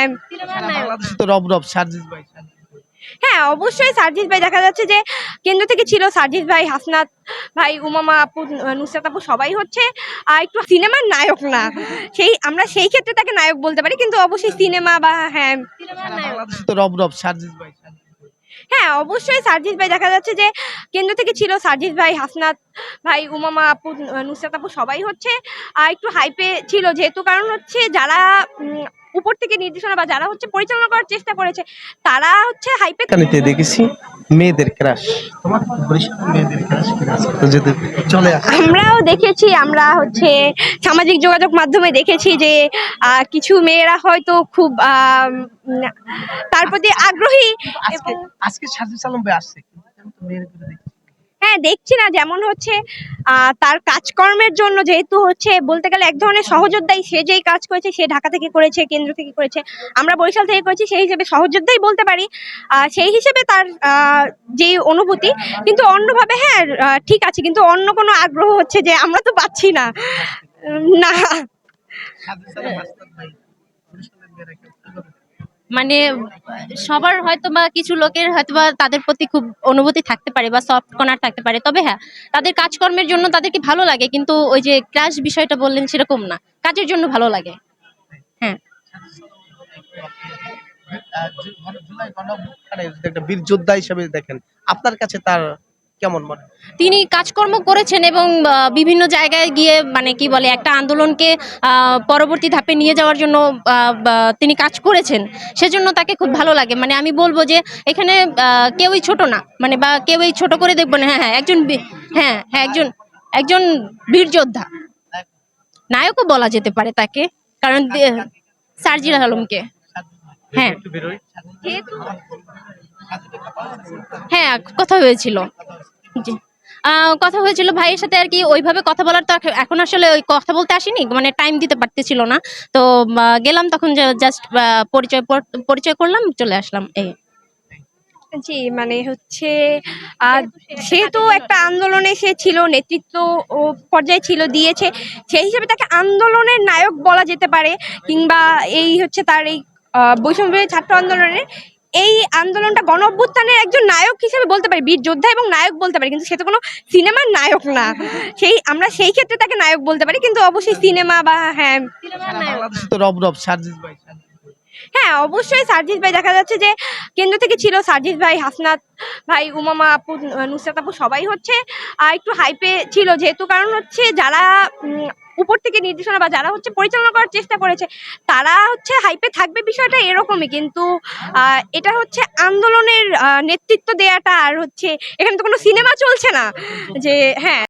হ্যাঁ বাংলাদেশে তো রব রব সার্জিস ভাই হ্যাঁ অবশ্যই সার্জিস ভাই। দেখা যাচ্ছে যে কেন্দ্র থেকে ছিল সার্জিস ভাই হাসনাত ভাই উমামা আপু নুসরাত আপু সবাই হচ্ছে আহ, একটু সিনেমার নায়ক না। সেই আমরা সেই ক্ষেত্রে তাকে নায়ক বলতে পারি কিন্তু অবশ্যই সিনেমা বা হ্যাঁ। তো রব রব সার্জিস ভাই হ্যাঁ অবশ্যই সার্জিস ভাই। দেখা যাচ্ছে যে কেন্দ্র থেকে ছিল সার্জিস ভাই হাসনাত ভাই উমামা আপু নুসরাত আপু সবাই হচ্ছে আহ, একটু হাইপে ছিল। যেহেতু কারণ হচ্ছে যারা উপর থেকে নির্দেশনা বা যারা হচ্ছে পরিচালনা করার চেষ্টা করেছে তারা হচ্ছে হাইপে কানিতে দেখেছি মেয়েদের ক্রাশ আমরাও দেখেছি আমরা হচ্ছে সামাজিক যোগাযোগ মাধ্যমে দেখেছি যে আহ, কিছু মেয়েরা হয়তো খুব আহ, তার প্রতি আগ্রহী আজকে আজকে সার্জিস আলম আসছে মেয়ের হ্যাঁ দেখছি না যেমন হচ্ছে তার কাজকর্মের জন্য যেহেতু হচ্ছে, বলতে গেলে এক ধরনের সহযোদ্ধাই সে যেই কাজ করেছে, সে ঢাকা থেকে করেছে, কেন্দ্র থেকে করেছে। আমরা বরিশাল থেকে করেছি, সেই হিসেবে সহযোদ্ধাই বলতে পারি। সেই হিসেবে তার যে অনুভূতি, কিন্তু অন্যভাবে হ্যাঁ ঠিক আছে, কিন্তু অন্য কোনো আগ্রহ হচ্ছে যে আমরা তো পাচ্ছি না। না। মানে সবার হয়তো বা কিছু লোকের হয়তো বা তাদের প্রতি খুব অনুভূতি থাকতে পারে বা সফট কর্নার থাকতে পারে। তবে হ্যাঁ তাদের কাজকর্মের জন্য তাদেরকে ভালো লাগে, কিন্তু ওই যে ক্লাস বিষয়টা বললেন সেরকম না। কাজের জন্য ভালো লাগে। হ্যাঁ। যদি একটা বীর যোদ্ধা হিসেবে দেখেন, আপনার কাছে তার কেমন মনে? তিনি কাজকর্ম করেছেন এবং বিভিন্ন জায়গায় গিয়ে মানে কি বলে একটা আন্দোলনকে পরবর্তী ধাপে নিয়ে যাওয়ার জন্য তিনি কাজ করেছেন। সেজন্য তাকে খুব ভালো লাগে। মানে আমি বলব যে এখানে কেউই ছোট না। মানে বা কেউই ছোট করে দেখব না। হ্যাঁ হ্যাঁ একজন হ্যাঁ হ্যাঁ একজন একজন বীর যোদ্ধা। নায়কও বলা যেতে পারে তাকে। কারণ সার্জিল আলমকে। হ্যাঁ। হ্যাঁ কথা হয়েছিল। জি। কথা হয়েছিল ভাইয়ের সাথে আর কি ওইভাবে কথা বলার তো এখন আসলে ওই কথা বলতে আসিনি মানে টাইম দিতে পারতেছিল না। তো গেলাম তখন জাস্ট পরিচয় পরিচয় করলাম চলে আসলাম এই। জি মানে হচ্ছে আহ, সেহেতু একটা আন্দোলনে সে ছিল নেতৃত্ব পর্যায়ে ছিল দিয়েছে সেই হিসেবে তাকে আন্দোলনের নায়ক বলা যেতে পারে কিংবা এই হচ্ছে তার এই বৈষম্য ছাত্র আন্দোলনের এই আন্দোলনটা গণ অভ্যুত্থানের একজন নায়ক হিসেবে বলতে পারি বীর যোদ্ধা এবং নায়ক বলতে পারি কিন্তু সে তো কোনো সিনেমার নায়ক না। সেই আমরা সেই ক্ষেত্রে তাকে নায়ক বলতে পারি কিন্তু অবশ্যই সিনেমা বা হ্যাঁ। হ্যাঁ অবশ্যই সার্জিস ভাই দেখা যাচ্ছে যে কেন্দ্র থেকে ছিল সার্জিস ভাই হাসনাত ভাই উমামা আপু নুসরাত আপু সবাই হচ্ছে আহ, একটু হাইপে ছিল যেহেতু কারণ হচ্ছে যারা উপর থেকে নির্দেশনা বা যারা হচ্ছে পরিচালনা করার চেষ্টা করেছে, তারা হচ্ছে হাইপে থাকবে বিষয়টা এরকমই। কিন্তু এটা হচ্ছে আন্দোলনের নেতৃত্ব দেয়াটা আর হচ্ছে, এখানে তো কোনো সিনেমা চলছে না। যে হ্যাঁ।